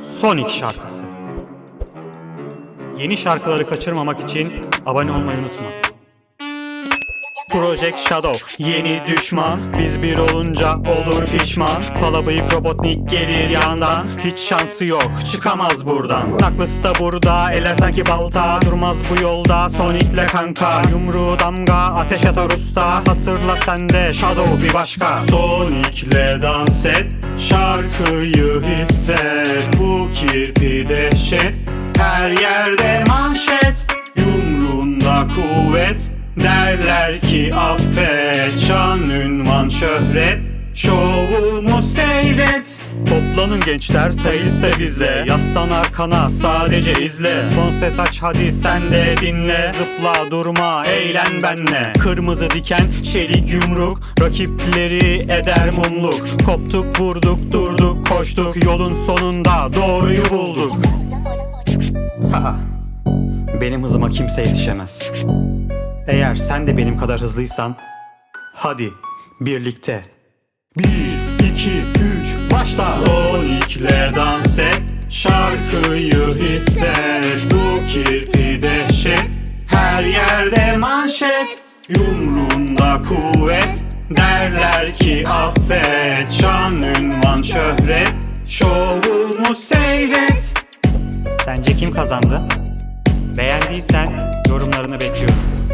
Sonic şarkısı. Yeni şarkıları kaçırmamak için abone olmayı unutma. Project Shadow yeni düşman. Biz bir olunca olur pişman. Pala bıyık Robotnik gelir yandan. Hiç şansı yok çıkamaz buradan. Naklısı da burada eller sanki balta. Durmaz bu yolda Sonic'le kanka. Yumruğu damga ateş atar usta Hatırla sen de Shadow bir başka. Sonic'le dans et Şarkıyı hisset Bu kirpi dehşet. Her yerde manşet Yumruğunda kuvvet. Derler ki affet Şan ünvan şöhret Şovumu seyret. Toplanın gençler teyze bizle. Yastan arkana sadece izle. Son ses aç hadi sen de dinle. Zıpla durma eğlen benle. Kırmızı diken çelik yumruk. Rakipleri eder mumluk. Koptuk vurduk durduk koştuk. Yolun sonunda doğruyu bulduk. Benim hızıma kimse yetişemez. Eğer sen de benim kadar hızlıysan hadi birlikte. Bir, iki, üç, başla. Sonic'le dans et, şarkıyı hisset. Bu kirpi dehşet, her yerde manşet. Yumruğunda kuvvet, derler ki affet. Şan, ünvan, şöhret, şovumu seyret. Sence kim kazandı? Beğendiysen yorumlarını bekliyorum.